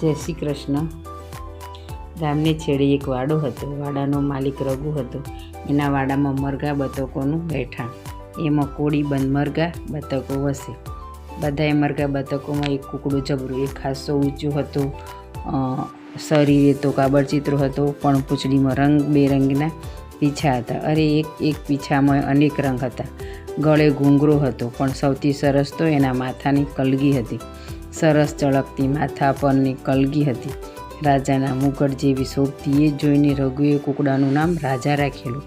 જય શ્રી કૃષ્ણ. ગામને છેડે એક વાડો હતો. વાડાનો માલિક રઘુ હતો. એના વાડામાં મરઘા બતકોનું રહેઠાણ એમાં કોળી બંધ મરઘા બતકો વસે. બધાએ મરઘા બતકોમાં એક કુકડું જબરું. એક ખાસો ઊંચું હતું. શરીરે તો કાબરચિત્રો હતો, પણ પૂંછડીમાં રંગ બેરંગના પીછા હતા. અરે, એક એક પીછામાં અનેક રંગ હતા. ગળે ઘૂંઘરો હતો, પણ સૌથી સરસ તો એના માથાની કલગી હતી. સરસ ચળકતી માથા પરની કલગી હતી. રાજાના મુગટ જેવી શોભતી એ જોઈને રઘુએ કુકડાનું નામ રાજા રાખેલું.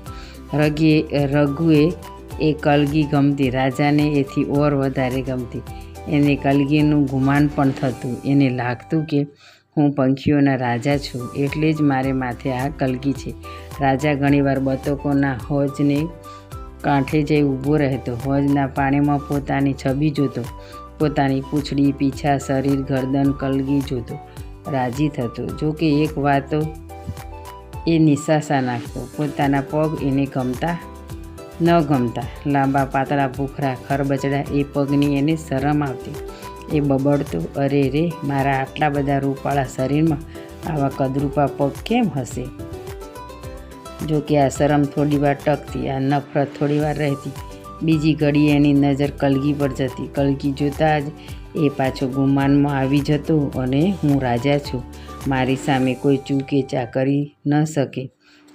રઘીએ, રઘુએ એ કલગી ગમતી, રાજાને એથી ઓર વધારે ગમતી. એને કલગીનું ગુમાન પણ થતું. એને લાગતું કે હું પંખીઓના રાજા છું, એટલે જ મારે માથે આ કલગી છે. રાજા ઘણીવાર બતકોના હોજને કાંઠે જઈ ઊભો રહેતો. હોજના પાણીમાં પોતાની છબી જોતો. પોતાની પૂંછડી, પીછા, શરીર, ગરદન, કલગી જોતો રાજી થતો, જો કે એક વાતો એ નિશાસા નાખતો, પોતાના પગ એને ગમતા ન ગમતા. લાંબા, પાતળા, ભૂખરા, ખરબચડા, એ પગની એને શરમ આવતી. એ બબડતો, અરે રે, મારા આટલા બધા રૂપાળા શરીરમાં આવા કદરૂપા પગ કેમ હશે? જો કે આ શરમ થોડી વાર ટકતી, આ નફરત થોડી વાર રહેતી. બીજી ઘડી એની નજર કલગી પર જતી. કલગી જોતાં જ એ પાછો ગુમાનમાં આવી જતો અને હું રાજા છું. મારી સામે કોઈ ચૂકે ચા કરી ન શકે.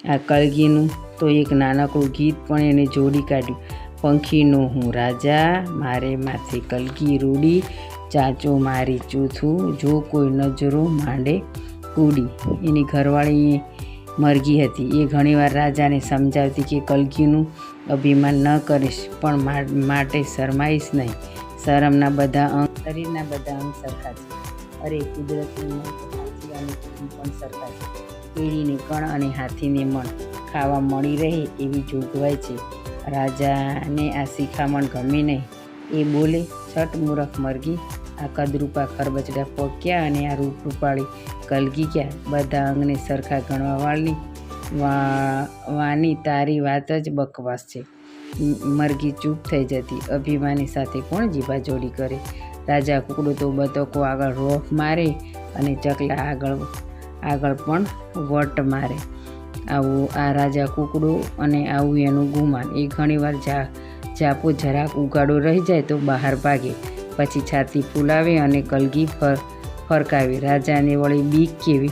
આ કલગીનું તો એક નાનકડું ગીત પણ એને જોડી કાઢ્યું. પંખીનો હું રાજા, મારે માથે કલગી રૂડી. ચાચો મારી ચૂથું, જો કોઈ નજરો માંડે કૂડી. એની ઘરવાળી મરઘી હતી. એ ઘણીવાર રાજાને સમજાવતી કે, કલગીનું અભિમાન ન કરીશ, પણ માટે શરમાઈશ નહીં. શરમના બધા અંગ, શરીરના બધા અંગ સરખા છે. અરે, કુદરતની હાથી પણ સરખા છે. કીડીને કણ અને હાથીને મણ. ખાવા મળી રહે એવી જોગવાઈ છે. રાજાને આ શિખામણ ગમી નહીં. એ બોલે, છઠ મૂરખ મરઘી આ કદરૂપા ખરબચડા પગ અને આ રૂપ રૂપાળી કલગી ક્યાં બધા અંગને સરખા ગણવાવાળની વા, વાની તારી વાત જ બકવાસ છે. મરઘી ચૂપ થઈ જતી. અભિમાની સાથે કોણ જીભાજોડી કરે? રાજા કુકડો તો બતકો આગળ રોફ મારે અને ચકલા આગળ આગળ પણ વટ મારે. આવું આ રાજા કુકડો અને આવું એનું ગુમાન. એ ઘણીવાર જા, જાપો જરાક ઉગાડો રહી જાય તો બહાર ભાગે. પછી છાતી ફૂલાવે અને કલગી ફર, ફરકાવી. રાજાને વળી બીક કેવી.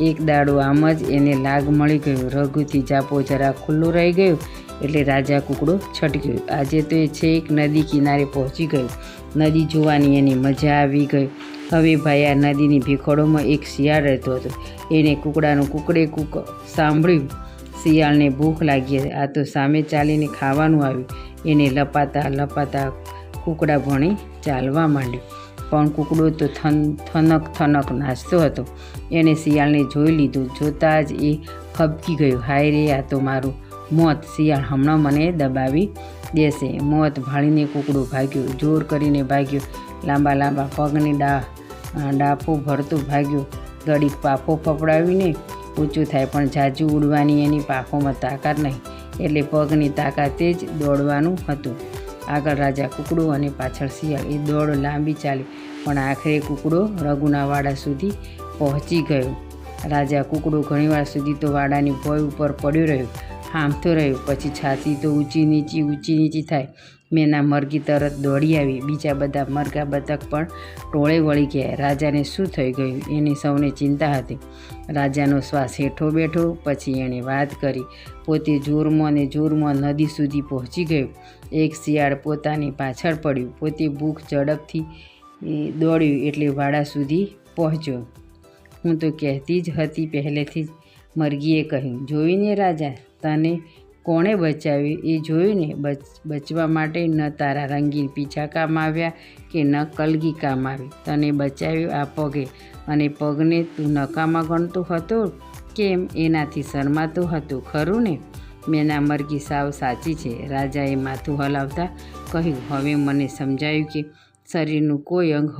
એક દાડો આમ જ એને લાગ મળી ગયો. રઘુથી જાપો જરા ખુલ્લું રહી ગયું એટલે રાજા કુકડો છટક્યો. આજે તો એ છેક નદી કિનારે પહોંચી ગયો. નદી જોવાની એની મજા આવી ગઈ. હવે ભાઈ આ નદીની ભીખોડોમાં એક શિયાળ રહેતો હતો. એણે કુકડાનું કુકડે કુક સાંભળ્યું. શિયાળને ભૂખ લાગી. આ તો સામે ચાલીને ખાવાનું આવ્યું. એને લપાતા લપાતા કુકડા ભણી ચાલવા માંડ્યું. પણ કુકડો તો થન, થનક થનક નાચતો હતો. એણે શિયાળને જોઈ લીધું. જોતાં જ એ ખબકી ગયો. હાય રે, આ તો મારું મોત. શિયાળ હમણાં મને દબાવી દેશે. મોત ભાળીને કુકડો ભાગ્યો. જોર કરીને ભાગ્યો. લાંબા લાંબા પગની ડા ડાફો ભરતો ભાગ્યો. ઘડીક પાફો ફફડાવીને ઊંચું થાય. પણ જાજુ ઉડવાની એની પાફોમાં તાકાત નહીં. એટલે પગની તાકાતે જ દોડવાનું હતું. આગળ રાજા કુકડો અને પાછળ શિયાળ એ દોડ લાંબી ચાલી, પણ આખરે કુકડો રઘુના વાડા સુધી પહોંચી ગયો. રાજા કુકડો ઘણીવાર સુધી તો વાડાની ભોય ઉપર પડ્યો રહ્યો. હાંફતો રહ્યો. પછી છાતી તો ઊંચી નીચી ઊંચી નીચી થાય. મેના મરઘી તરત દોડી આવી. બીજા બધા મરઘા બતક પણ ટોળે વળી ગયા. રાજાને શું થઈ ગયું? એની સૌને ચિંતા હતી. રાજાનો શ્વાસ હેઠો બેઠો. પછી એણે વાત કરી. પોતે જોરમાં ને જોરમાં નદી સુધી પહોંચી ગયો. એક શિયાળ પોતાની પાછળ પડ્યું. પોતે ભૂખ ઝડપથી દોડ્યું એટલે વાડા સુધી પહોંચ્યો. હું તો કહેતી જ હતી પહેલેથી જ મરઘીએ કહ્યું, જોઈને રાજા, તને કોણે બચાવ્યું? એ જોઈને બચ, બચવા માટે ન તારા રંગીન પીછા કામ આવ્યા કે ન કલગી કામ આવી. તને બચાવ્યું આ પગે અને પગને તું નકામા ગણતો હતો? કેમ? એનાથી શરમાતો હતો, ખરું ને? મેના મરઘી સાવ સાચી છે. રાજાએ માથું હલાવતા કહ્યું, હવે મને સમજાયું કે શરીરનું કોઈ અંગ